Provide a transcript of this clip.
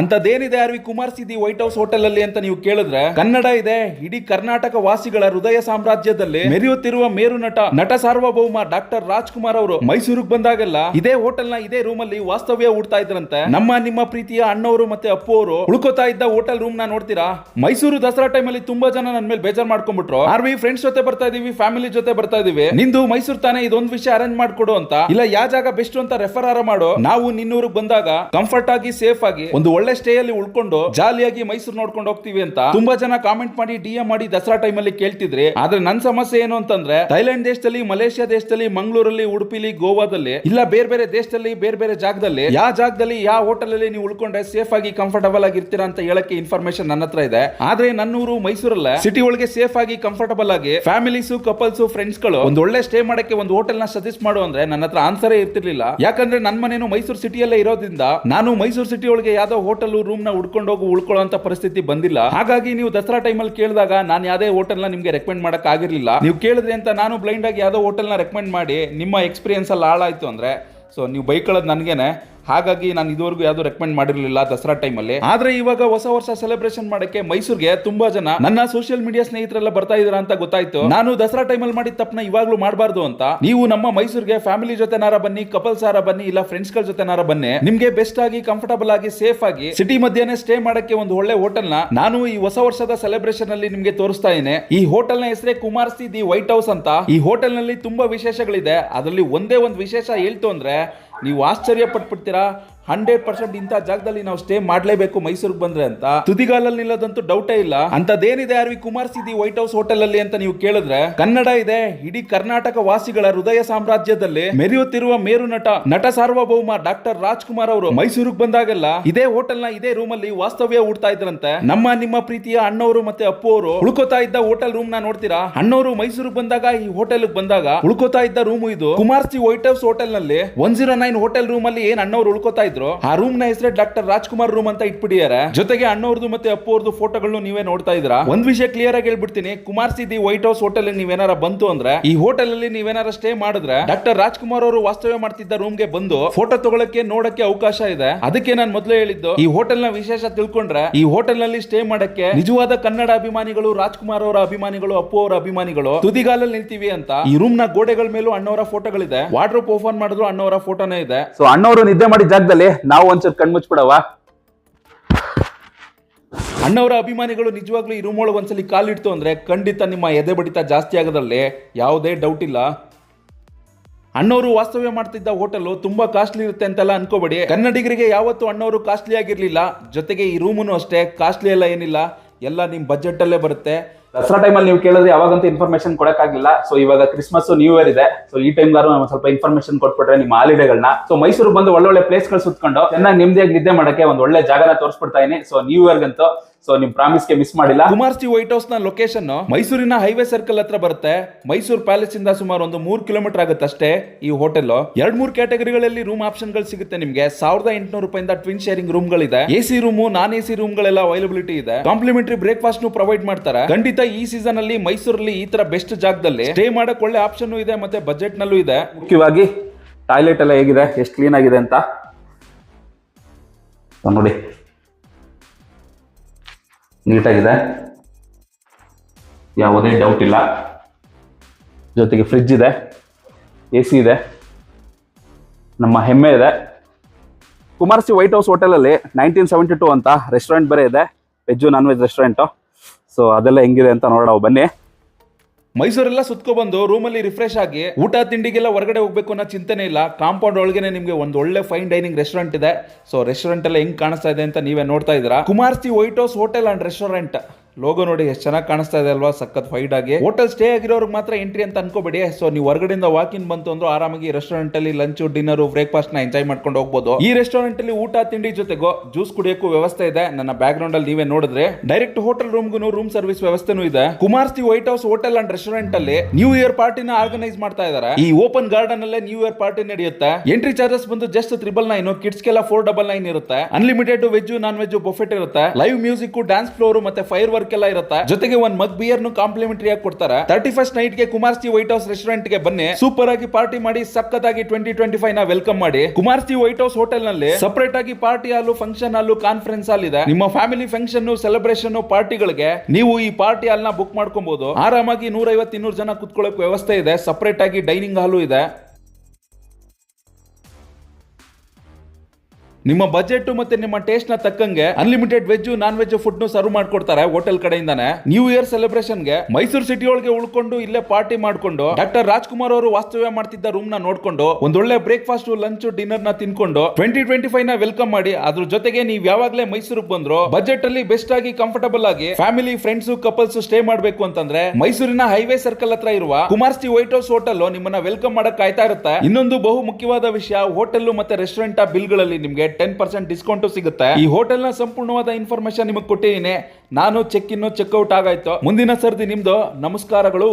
ಅಂತದೇನಿದೆ R V Kumar's the white house hotel ಅಲ್ಲಿ ಅಂತ ನೀವು ಕೇಳಿದ್ರೆ, ಕನ್ನಡ ಇದೆ, ಇಡೀ ಕರ್ನಾಟಕ ವಾಸಿಗಳ ಹೃದಯ ಸಾಮ್ರಾಜ್ಯದಲ್ಲಿ ಮೆರೆಯುತ್ತಿರುವ ಮೇರು ನಟ ನಟ ಸಾರ್ವಭೌಮ ಡಾಕ್ಟರ್ ರಾಜ್ಕುಮಾರ್ ಅವರು ಮೈಸೂರಿಗೆ ಬಂದಾಗೆಲ್ಲ ಇದೇ ಹೋಟೆಲ್ನ ಇದೇ ರೂಮ್ ಅಲ್ಲಿ ವಾಸ್ತವ್ಯ ಹೂಡ್ತಾ ಇದ್ರಂತೆ. ನಮ್ಮ ನಿಮ್ಮ ಪ್ರೀತಿಯ ಅಣ್ಣವರು ಮತ್ತೆ ಅಪ್ಪು ಅವರು ಇದ್ದ ಹೋಟೆಲ್ ರೂಮ್ನ ನೋಡ್ತೀರಾ? ಮೈಸೂರು ದಸರಾ ಟೈಮ್ ಅಲ್ಲಿ ತುಂಬಾ ಜನ ನನ್ನ ಮೇಲೆ ಬೇಜಾರ್ ಮಾಡ್ಕೊಂಡ್ಬಿಟ್ರು. ಆರ್ ವಿ ಫ್ರೆಂಡ್ಸ್ ಜೊತೆ ಬರ್ತಾ ಇದೀವಿ ಫ್ಯಾಮಿಲಿ ಜೊತೆ ಬರ್ತಾ ಇದೀವಿ. ನಿಂದು ಮೈಸೂರು ತಾನೇ ಇದೊಂದು ವಿಷಯ ಅರೇಂಜ್ ಮಾಡ್ಕೊಡು ಅಂತ. ಇಲ್ಲ ಯಾವ ಜಾಗ ಬೆಸ್ಟ್ ಅಂತ ರೆಫರ್ ಆರ ಮಾಡು. ನಾವು ನಿನ್ನೂರಿಗೆ ಬಂದಾಗ ಕಂಫರ್ಟ್ ಆಗಿ ಸೇಫ್ ಆಗಿ ಒಂದು ಒಳ್ಳೆ ಸ್ಟೇ ಅಲ್ಲಿ ಉಳ್ಕೊಂಡು ಜಾಲಿಯಾಗಿ ಮೈಸೂರು ನೋಡ್ಕೊಂಡು ಹೋಗ್ತೀವಿ ಅಂತ ತುಂಬಾ ಜನ ಕಾಮೆಂಟ್ ಮಾಡಿ ಡಿಎಂ ಮಾಡಿ ದಸರಾ ಟೈಮ್ ಅಲ್ಲಿ ಕೇಳ್ತಿದ್ರಿ. ಆದ್ರೆ ನನ್ ಸಮಸ್ಯೆ ಏನು ಅಂತಂದ್ರೆ, ಥೈಲ್ಯಾಂಡ್ ದೇಶದಲ್ಲಿ, ಮಲೇಷ್ಯಾ ದೇಶದಲ್ಲಿ, ಮಂಗಳೂರಲ್ಲಿ, ಉಡುಪಿಲಿ, ಗೋವಾದಲ್ಲಿ, ಇಲ್ಲ ಬೇರೆ ಬೇರೆ ದೇಶದಲ್ಲಿ, ಬೇರೆ ಬೇರೆ ಜಾಗದಲ್ಲಿ ಯಾವ ಜಾಗದಲ್ಲಿ ಯಾವ ಹೋಟೆಲ್ ಅಲ್ಲಿ ನೀವು ಉಳ್ಕೊಂಡ್ರೆ ಸೇಫ್ ಆಗಿ ಕಂಫರ್ಟಬಲ್ ಆಗಿ ಇರ್ತೀರಾ ಅಂತ ಹೇಳಕ್ಕೆ ಇನ್ಫಾರ್ಮೇಶನ್ ನನ್ನ ಹತ್ರ ಇದೆ. ಆದ್ರೆ ನನ್ನೂರು ಮೈಸೂರಲ್ಲ ಸಿಟಿ ಒಳಗೆ ಸೇಫ್ ಆಗಿ ಕಂಫರ್ಟಬಲ್ ಆಗಿ ಫ್ಯಾಮಿಲೀಸ್ ಕಪಲ್ಸ್ ಫ್ರೆಂಡ್ಸ್ಗಳು ಒಂದು ಒಳ್ಳೆ ಸ್ಟೇ ಮಾಡಕ್ಕೆ ಒಂದು ಹೋಟೆಲ್ನ ಸಜೆಸ್ಟ್ ಮಾಡು ಅಂದ್ರೆ ನನ್ನ ಹತ್ರ ಆನ್ಸರೇ ಇರ್ತಿರ್ಲಿಲ್ಲ. ಯಾಕಂದ್ರೆ ನನ್ನ ಮನೇನು ಮೈಸೂರು ಸಿಟಿಯಲ್ಲೇ ಇರೋದ್ರಿಂದ ನಾನು ಮೈಸೂರು ಸಿಟಿ ಒಳಗೆ ಯಾವ್ದೋ ಹೋಟೆಲ್ ರೂಮ್ನ ಹೋಗಿ, ಉಳ್ಕೊಳ್ಳೋ ಪರಿಸ್ಥಿತಿ ಬಂದಿಲ್ಲ. ಹಾಗಾಗಿ ನೀವು ದಸರಾ ಟೈಮ್ ಅಲ್ಲಿ ಕೇಳಿದಾಗ, ನಾನು ಯಾವುದೇ ಹೋಟೆಲ್ನ ನಿಮ್ಗೆ ರೆಕಮೆಂಡ್ ಮಾಡಕ್ ಆಗಿರ್ಲಿಲ್ಲ. ನೀವು ಕೇಳಿದ್ರೆ ಅಂತ ನಾನು ಬ್ಲೈಂಡ್ ಆಗಿ ಯಾವ್ದೋ ಹೋಟೆಲ್ನ ರೆಕಮೆಂಡ್ ಮಾಡಿ, ನಿಮ್ಮ ಎಕ್ಸ್ಪೀರಿಯನ್ಸ್ ಅಲ್ಲಿ ಹಾಳಾಯ್ತು ಅಂದ್ರೆ ಸೊ ನೀವು ಬೈಕೊಳ್ಳೋದು ನನಗೇನೆ. ಹಾಗಾಗಿ ನಾನು ಇದುವರೆಗೂ ಯಾವ್ದು ರೆಕಮೆಂಡ್ ಮಾಡಿರಲಿಲ್ಲ ದಸರಾ ಟೈಮಲ್ಲಿ ಆದ್ರೆ ಇವಾಗ ಹೊಸ ವರ್ಷ ಸೆಲೆಬ್ರೇಷನ್ ಮಾಡಕ್ಕೆ ಮೈಸೂರಿಗೆ ತುಂಬಾ ಜನ ನನ್ನ ಸೋಷಿಯಲ್ ಮೀಡಿಯಾ ಸ್ನೇಹಿತರೆಲ್ಲ ಬರ್ತಾ ಇದ್ರ ಅಂತ ಗೊತ್ತಾಯ್ತು. ನಾನು ದಸರಾ ಟೈಮಲ್ಲಿ ಮಾಡಿದ ತಪ್ಪನ ಇವಾಗ್ಲೂ ಮಾಡಬಾರ್ದು ಅಂತ. ನೀವು ನಮ್ಮ ಮೈಸೂರಿಗೆ ಫ್ಯಾಮಿಲಿ ಜೊತೆನಾರ ಬನ್ನಿ ಕಪಲ್ಸ್ ಆರ ಬನ್ನಿ, ಇಲ್ಲ ಫ್ರೆಂಡ್ಸ್ಗಳ ಜೊತೆನಾರ ಬನ್ನಿ. ನಿಮ್ಗೆ ಬೆಸ್ಟ್ ಆಗಿ ಕಂಫರ್ಟಬಲ್ ಆಗಿ ಸೇಫ್ ಆಗಿ ಸಿಟಿ ಮಧ್ಯಾಹ್ನ ಸ್ಟೇ ಮಾಡಕ್ಕೆ ಒಂದು ಒಳ್ಳೆ ಹೋಟೆಲ್ನ ನಾನು ಈ ಹೊಸ ವರ್ಷದ ಸೆಲೆಬ್ರೇಷನ್ ಅಲ್ಲಿ ನಿಮ್ಗೆ ತೋರಿಸ್ತಾ ಇದ್ದೇನೆ. ಈ ಹೋಟೆಲ್ನ ಹೆಸರೇ Kumar's the white house ಅಂತ. ಈ ಹೋಟೆಲ್ನಲ್ಲಿ ತುಂಬಾ ವಿಶೇಷಗಳಿದೆ. ಅದರಲ್ಲಿ ಒಂದೇ ಒಂದು ವಿಶೇಷ ಹೇಳ್ತು ಅಂದ್ರೆ ನೀವು ಆಶ್ಚರ್ಯ ಪಟ್ಬಿಡ್ತೀರಾ ಹಂಡ್ರೆಡ್ ಪರ್ಸೆಂಟ್ ಇಂಥ ಜಾಗದಲ್ಲಿ ನಾವು ಸ್ಟೇ ಮಾಡಲೇಬೇಕು ಮೈಸೂರಿಗೆ ಬಂದ್ರೆ ಅಂತ. ತುದಿಗಾಲಲ್ಲಿ ನಿಲ್ಲದಂತೂ ಡೌಟೇ ಇಲ್ಲ. ಅಂತದೇನಿದೆ R V Kumar's the white house hotel ಅಲ್ಲಿ ಅಂತ ನೀವು ಕೇಳಿದ್ರೆ, ಕನ್ನಡ ಇದೆ, ಇಡೀ ಕರ್ನಾಟಕ ವಾಸಿಗಳ ಹೃದಯ ಸಾಮ್ರಾಜ್ಯದಲ್ಲಿ ಮೆರೆಯುತ್ತಿರುವ ಮೇರು ನಟ ನಟ ಸಾರ್ವಭೌಮ ಡಾಕ್ಟರ್ ರಾಜ್ಕುಮಾರ್ ಅವರು ಮೈಸೂರಿಗೆ ಬಂದಾಗೆಲ್ಲ ಇದೇ ಹೋಟೆಲ್ನ ಇದೇ ರೂಮ್ ಅಲ್ಲಿ ವಾಸ್ತವ್ಯ ಹೂಡ್ತಾ ಇದ್ರಂತೆ. ನಮ್ಮ ನಿಮ್ಮ ಪ್ರೀತಿಯ ಅಣ್ಣವರು ಮತ್ತೆ ಅಪ್ಪು ಅವರು ಉಳ್ಕೋತಾ ಇದ್ದ ಹೋಟೆಲ್ ರೂಮ್ನ ನೋಡ್ತೀರಾ? ಅಣ್ಣವರು ಮೈಸೂರಿಗೆ ಬಂದಾಗ, ಈ ಹೋಟೆಲ್ ಬಂದಾಗ ಉಳ್ಕೋತಾ ಇದ್ದ ರೂಮ್ ಇದು ಕುಮಾರ್ ಸಿ ವೈಟ್ ಹೌಸ್ ಹೋಟೆಲ್ನಲ್ಲಿ one zero nine hotel room ಅಲ್ಲಿ ಏನ್ ಅಣ್ಣವ್ರು ಉಳ್ಕೋತಾ ಇದ್ರು ಆ ರೂಮ್ನ ಹೆಸರೇ ಡಾಕ್ಟರ್ ರಾಜ್ಕುಮಾರ್ ರೂಮ್ ಅಂತ ಇಟ್ಬಿಟ್ಟಿದ್ದಾರೆ. ಜೊತೆಗೆ ಅಣ್ಣವ್ರದ್ದು ಮತ್ತೆ ಅಪ್ಪವ್ರದ್ದು ಫೋಟೋಗಳನ್ನು ನೀವೇ ನೋಡ್ತಾ ಇದ್ರ ಒಂದ್ ವಿಷಯ ಕ್ಲಿಯರ್ ಆಗಿ ಹೇಳ್ಬಿಡ್ತೀನಿ. Kumar's the white house hotel ನೀವೇನಾರ ಬಂತು ಅಂದ್ರೆ ಈ ಹೋಟೆಲ್ ಅಲ್ಲಿ ನೀವೇನಾರ ಸ್ಟೇ ಮಾಡಿದ್ರೆ ಡಾಕ್ಟರ್ ರಾಜ್ಕುಮಾರ್ ಅವರು ವಾಸ್ತವ್ಯ ಮಾಡ್ತಿದ್ದ ರೂಮ್ಗೆ ಬಂದು ಫೋಟೋ ತಗೊಳಕ್ಕೆ ನೋಡಕ್ಕೆ ಅವಕಾಶ ಇದೆ. ಅದಕ್ಕೆ ನಾನು ಮೊದಲೇ ಹೇಳಿದ್ದು ಈ ಹೋಟೆಲ್ನ ವಿಶೇಷ ತಿಳ್ಕೊಂಡ್ರೆ ಈ ಹೋಟೆಲ್ನಲ್ಲಿ ಸ್ಟೇ ಮಾಡಕ್ಕೆ ನಿಜವಾದ ಕನ್ನಡ ಅಭಿಮಾನಿಗಳು ರಾಜ್ಕುಮಾರ್ ಅವರ ಅಭಿಮಾನಿಗಳು ಅಪ್ಪು ಅವರ ಅಭಿಮಾನಿಗಳು ತುದಿಗಾಲಲ್ಲಿ ನಿಲ್ತೀವಿ ಅಂತ ಈ ರೂಮ್ನ ಗೋಡೆಗಳ ಮೇಲೂ ಅಣ್ಣವರ ಫೋಟೋಗಳಿದೆ ವಾರ್ಡ್ರೋಪ್ ಓಪನ್ ಮಾಡಿದ್ರು ಅಣ್ಣವರ ಫೋಟೋನೇ ಇದೆ. ಸೊ ಅಣ್ಣವರು ನಿದ್ದೆ ಮಾಡಿದ ಜಾಗದಲ್ಲಿ ನಾವು ಒಂಚೂರು ಕಣ್ಮುಚ್ಬಿಡವ ಅಣ್ಣವರ ಅಭಿಮಾನಿಗಳು ನಿಜವಾಗ್ಲೂ ಈ ರೂಮ್ ಒಳಗೆ ಒಂದ್ಸಲಿ ಕಾಲಿಡ್ತು ಅಂದ್ರೆ ಖಂಡಿತ ನಿಮ್ಮ ಎದೆ ಬಡಿತ ಜಾಸ್ತಿ ಆಗೋದ್ರಲ್ಲಿ ಯಾವುದೇ ಡೌಟ್ ಇಲ್ಲ. ಅಣ್ಣವರು ವಾಸ್ತವ್ಯ ಮಾಡ್ತಿದ್ದ ಹೋಟೆಲ್ ತುಂಬಾ ಕಾಸ್ಟ್ಲಿ ಇರುತ್ತೆ ಅಂತೆಲ್ಲ ಅನ್ಕೋಬೇಡಿ. ಕನ್ನಡಿಗರಿಗೆ ಯಾವತ್ತು ಅಣ್ಣವರು ಕಾಸ್ಟ್ಲಿ ಆಗಿರ್ಲಿಲ್ಲ. ಜೊತೆಗೆ ಈ ರೂಮೂ ಅಷ್ಟೇ ಕಾಸ್ಟ್ಲಿ ಎಲ್ಲ ಏನಿಲ್ಲ. ಎಲ್ಲ ನಿಮ್ ಬಜೆಟ್ ಅಲ್ಲೇ ಬರುತ್ತೆ. ದಸರಾ ಟೈಮಲ್ಲಿ ನೀವು ಕೇಳಿದ್ರೆ ಯಾವಾಗಂತೂ ಇನ್ಫಾರ್ಮೇಶನ್ ಕೊಡಕ್ಕಾಗಿಲ್ಲ. ಸೊ ಇವಾಗ ಕ್ರಿಸ್ಮಸ್ ನ್ಯೂ ಇಯರ್ ಇದೆ. ಸೊ ಈ ಟೈಮ್ಗಾರು ನಾವು ಸ್ವಲ್ಪ ಇನ್ಫಾರ್ಮೇಶನ್ ಕೊಟ್ಬಿಟ್ರೆ ನಿಮ್ಮ ಹಾಲಿಡೇಗಳನ್ನ ಸೊ ಮೈಸೂರು ಬಂದು ಒಳ್ಳೊಳ್ಳೆ ಪ್ಲೇಸ್ಗಳು ಸುತ್ಕೊಂಡು ಚೆನ್ನಾಗಿ ನಿಮ್ದೇ ನಿದ್ದೆ ಮಾಡಕ್ಕೆ ಒಂದು ಒಳ್ಳೆ ಜಾಗನ ತೋರಿಸ್ಬಿಡ್ತಾ ಇದೀನಿ. ಸೊ ನ್ಯೂ ಇಯರ್ಗಂತೂ ಸೊ ನಿಮ್ ಪ್ರಾಮಿಸ್ಗೆ ಮಿಸ್ ಮಾಡಿಲ್ಲ. ಕುಮಾರ್ ಸಿ ವೈಟ್ ಹೌಸ್ನ ಲೊಕೇಶನ್ ಮೈಸೂರಿನ ಹೈವೇ ಸರ್ಕಲ್ ಹತ್ರ ಬರುತ್ತೆ. ಮೈಸೂರು ಪ್ಯಾಲೇಸ್ ಇಂದ ಸುಮಾರು ಒಂದು ಮೂರ್ ಕಿಲೋಮೀಟರ್ ಆಗುತ್ತೆ ಅಷ್ಟೇ ಈ ಹೋಟೆಲ್ ಎರಡ್ ಮೂರ್ ಕ್ಯಾಟಗರಿಗಳಲ್ಲಿ ರೂಮ್ ಆಪ್ಷನ್ಗಳು ಸಿಗುತ್ತೆ ನಿಮ್ಗೆ. ಸಾವಿರದ ಎಂಟುನೂರು ರೂಪಾಯಿಂದ ಟ್ವಿನ್ ಶೇರಿಂಗ್ ರೂಮ್ ಗಳಿದೆ A C room non A C room ಗಳೆಲ್ಲ ಅವೈಲಬಿಲಿಟಿ ಇದೆ ಕಾಂಪ್ಲಿಮೆಂಟರಿ ಬ್ರೇಕ್ಫಾಸ್ಟ್ ಪ್ರೊವೈಡ್ ಮಾಡ್ತಾರೆ. ಖಂಡಿತ ಈ ಸೀಸನ್ ಅಲ್ಲಿ ಮೈಸೂರಲ್ಲಿ ಈ ತರ ಬೆಸ್ಟ್ ಜಾಗದಲ್ಲಿ ಸ್ಟೇ ಮಾಡಕ್ ಒಳ್ಳೆ ಆಪ್ಷನ್ ಇದೆ ಮತ್ತೆ ಬಜೆಟ್ ನಲ್ಲೂ ಇದೆ. ಮುಖ್ಯವಾಗಿ ಟಾಯ್ಲೆಟ್ ಎಲ್ಲ ಹೇಗಿದೆ? ಎಷ್ಟು ಕ್ಲೀನ್ ಆಗಿದೆ ಅಂತ? ನೋಡಿ. ನೀಟಾಗಿದೆ. ಯಾವುದೇ ಡೌಟ್ ಇಲ್ಲ. ಜೊತೆಗೆ ಫ್ರಿಜ್ ಇದೆ ಎ ಸಿ ಇದೆ, ನಮ್ಮ ಹೆಮ್ಮೆ ಇದೆ. ಕುಮಾರಸಿ ವೈಟ್ ಹೌಸ್ ಹೋಟೆಲಲ್ಲಿ ನೈನ್ಟೀನ್ ಸೆವೆಂಟಿ ಟು ಅಂತ ರೆಸ್ಟೋರೆಂಟ್ ಬೇರೆ ಇದೆ. Veg non veg restaurant so ಅದೆಲ್ಲ ಹೆಂಗಿದೆ ಅಂತ ನೋಡೋಣ, ಬನ್ನಿ. ಮೈಸೂರೆಲ್ಲ ಸುತ್ಕೊ ಬಂದು ರೂಮಲ್ಲಿ ರಿಫ್ರೆಶ್ ಆಗಿ ಊಟ ತಿಂಡಿಗೆಲ್ಲ ಹೊರಗಡೆ ಹೋಗ್ಬೇಕು ಅನ್ನೋ ಚಿಂತನೆ ಇಲ್ಲ. ಕಾಂಪೌಂಡ್ ಒಳಗೇನೆ ನಿಮಗೆ ಒಂದು ಒಳ್ಳೆ ಫೈನ್ ಡೈನಿಂಗ್ ರೆಸ್ಟೋರೆಂಟ್ ಇದೆ. ಸೊ ರೆಸ್ಟೋರೆಂಟ್ ಎಲ್ಲ ಹೆಂಗ್ ಕಾಣಿಸ್ತಾ ಇದೆ ಅಂತ ನೀವೇ ನೋಡ್ತಾ ಇದ್ದೀರಾ. Kumar's white house hotel and restaurant logo ನೋಡಿ ಎಷ್ಟು ಚೆನ್ನಾಗಿ ಕಾಣಿಸ್ತಾ ಇದೆ ಅಲ್ವಾ? ಸಖತ್ ಫೈಟ್ ಆಗಿ. ಹೋಟೆಲ್ ಸ್ಟೇ ಆಗಿರೋರ್ಗೆ ಮಾತ್ರ ಎಂಟ್ರಿ ಅಂತ ಅನ್ಕೋಬೇಡಿ. ಸೊ ನೀವು ಹೊರಗಡೆಯಿಂದ ವಾಕ್ ಬಂತು ಅಂದ್ರೆ ಆರಾಮಾಗಿ ರೆಸ್ಟೋರೆಂಟ್ ಅಲ್ಲಿ ಲಂಚ್ ಡಿನ್ನರ್ ಬ್ರೇಕ್ಫಾಸ್ಟ್ನ ಎಂಜಾಯ್ ಮಾಡ್ಕೊಂಡು ಹೋಗ್ಬೋದು. ಈ ರೆಸ್ಟೋರೆಂಟ್ ಅಲ್ಲಿ ಊಟ, ತಿಂಡಿ ಜೊತೆಗೋ ಜ್ಯೂಸ್ ಕುಡಿಯೋಕ್ಕೂ ವ್ಯವಸ್ಥೆ ಇದೆ. ನನ್ನ ಬ್ಯಾಕ್ ಗ್ರೌಂಡ್ ಅಲ್ಲಿ ನೀವೇ ನೋಡಿದ್ರೆ. ಡೈರೆಕ್ಟ್ ಹೋಟೆಲ್ ರೂಮ್ಗೂ ರೂಮ್ ಸರ್ವಿಸ್ ವ್ಯವಸ್ಥೆನೂ ಇದೆ. Kumar's white house hotel and restaurant ಅಲ್ಲಿ ನ್ಯೂ ಇಯರ್ ಪಾರ್ಟಿನ ಆರ್ಗನೈಸ್ ಮಾಡ್ತಾ ಇದ್ದಾರೆ ಈ ಓಪನ್ ಗಾರ್ಡನ್ ಅಲ್ಲೇ ನ್ಯೂ ಇಯರ್ ಪಾರ್ಟಿ ನಡೆಯುತ್ತೆ. ಎಂಟ್ರಿ ಚಾರ್ಜಸ್ ಬಂದು ಜಸ್ಟ್ ತ್ರಿಬಲ್ ನೈನ್ ಕಿಡ್ಸ್ಗೆಲ್ಲ ಫೋರ್ ಡಬಲ್ ನೈನ್ ಇರುತ್ತೆ. Unlimited veg non veg buffet ಇರುತ್ತೆ. ಲೈವ್ ಮ್ಯೂಸಿಕ್ ಡ್ಯಾನ್ಸ್ ಫ್ಲೋರ್ ಮತ್ತೆ ಫೈರ್ ವರ್ಕ್ ಎಲ್ಲ ಇರುತ್ತೆ. ಜೊತೆಗೆ ಒಂದ್ ಮಗ್ ಬಿಯರ್ ನು ಕಾಂಪ್ಲಿಮೆಂಟರಿ ಆಗಿ ಕೊಡ್ತಾರೆ. ತರ್ಟಿ ಫಸ್ಟ್ ನೈಟ್ಗೆ ಕುಮಾರ್ಸ್ತಿ ವೈಟ್ ಹೌಸ್ ರೆಸ್ಟೋರೆಂಟ್ಗೆ ಬನ್ನಿ. ಸೂಪರ್ ಆಗಿ ಪಾರ್ಟಿ ಮಾಡಿ ಸಕ್ಕತ್ತಾಗಿ ಟ್ವೆಂಟಿ ಟ್ವೆಂಟಿ ಫೈವ್ನ ವೆಲ್ಕಮ್ ಮಾಡಿ. ಕುಮಾರ್ಸ್ತಿ ವೈಟ್ ಹೌಸ್ ಹೋಟೆಲ್ನಲ್ಲಿ ಸಪರೇಟ್ ಆಗಿ party hall function hall conference hall ಇದೆ. ನಿಮ್ಮ ಫ್ಯಾಮಿಲಿ ಫಂಕ್ಷನ್ ಸೆಲೆಬ್ರೇಷನ್ ಪಾರ್ಟಿಗಳಿಗೆ ನೀವು ಈ ಪಾರ್ಟಿ ಹಾಲ್ನ ಬುಕ್ ಮಾಡ್ಕೊಬಹುದು ಆರಾಮಾಗಿ ನೂರೈವತ್ತು ಇನ್ನೂರು ಜನ ಕುತ್ಕೊಳ್ಳೋಕೆ ವ್ಯವಸ್ಥೆ ಇದೆ. ಸಪರೇಟ್ ಆಗಿ ಡೈನಿಂಗ್ ಹಾಲು ಇದೆ. ನಿಮ್ಮ ಬಜೆಟ್ ಮತ್ತೆ ನಿಮ್ಮ ಟೇಸ್ಟ್ನ ತಕ್ಕಂಗೆ unlimited veg non veg food ನು ಸರ್ವ್ ಮಾಡ್ಕೊಡ್ತಾರೆ ಹೋಟೆಲ್ ಕಡೆಯಿಂದಾನೆ. ನ್ಯೂ ಇಯರ್ ಸೆಲೆಬ್ರೇಷನ್ಗೆ ಮೈಸೂರು ಸಿಟಿ ಒಳಗೆ ಉಳ್ಕೊಂಡು ಇಲ್ಲೇ ಪಾರ್ಟಿ ಮಾಡ್ಕೊಂಡು ಡಾಕ್ಟರ್ ರಾಜ್ಕುಮಾರ್ ಅವರು ವಾಸ್ತವ್ಯ ಮಾಡ್ತಿದ್ದ ರೂಮ್ನ ನೋಡ್ಕೊಂಡು ಒಂದೊಳ್ಳೆ ಬ್ರೇಕ್ಫಾಸ್ಟ್ ಲಂಚ್ ಡಿನ್ನರ್ನ ತಿನ್ಕೊಂಡು ಟ್ವೆಂಟಿ ಟ್ವೆಂಟಿ ಫೈವ್ನ ವೆಲ್ಕಮ್ ಮಾಡಿ, ಅದ್ರ ಜೊತೆಗೆ ನೀವ್ ಯಾವಾಗ್ಲೇ ಮೈಸೂರಿಗೆ ಬಂದ್ರು ಬಜೆಟ್ ಅಲ್ಲಿ ಬೆಸ್ಟ್ ಆಗಿ ಕಂಫರ್ಟಬಲ್ ಆಗಿ ಫ್ಯಾಮಿಲಿ ಫ್ರೆಂಡ್ಸ್ ಕಪಲ್ಸ್ ಸ್ಟೇ ಮಾಡ್ಬೇಕು ಅಂತಂದ್ರೆ ಮೈಸೂರಿನ ಹೈವೇ ಸರ್ಕಲ್ ಹತ್ರ ಇರುವ ಕುಮಾರ್ಸಿ ವೈಟ್ ಹೌಸ್ ಹೋಟೆಲ್ ನಿಮ್ಮನ್ನ ವೆಲ್ಕಮ್ ಮಾಡಕ್ ಕಾಯ್ತಾ ಇರುತ್ತೆ. ಇನ್ನೊಂದು ಬಹು ಮುಖ್ಯವಾದ ವಿಷಯ ಹೋಟೆಲ್ ಮತ್ತೆ ರೆಸ್ಟೋರೆಂಟ್ ಬಿಲ್ಗಳಲ್ಲಿ ನಿಮ್ಗೆ ಟೆನ್ ಪರ್ಸೆಂಟ್ ಡಿಸ್ಕೌಂಟ್ ಸಿಗುತ್ತೆ. ಈ ಹೋಟೆಲ್ನ ಸಂಪೂರ್ಣವಾದ ಇನ್ಫಾರ್ಮೇಶನ್ ನಿಮಗೆ ಕೊಟ್ಟಿದ್ದೀನಿ. ನಾನು ಚೆಕ್ ಇನ್ನು ಚೆಕ್ಔಟ್ ಆಗಾಯ್ತು. ಮುಂದಿನ ಸರ್ದಿ ನಿಮ್ದು ನಮಸ್ಕಾರಗಳು.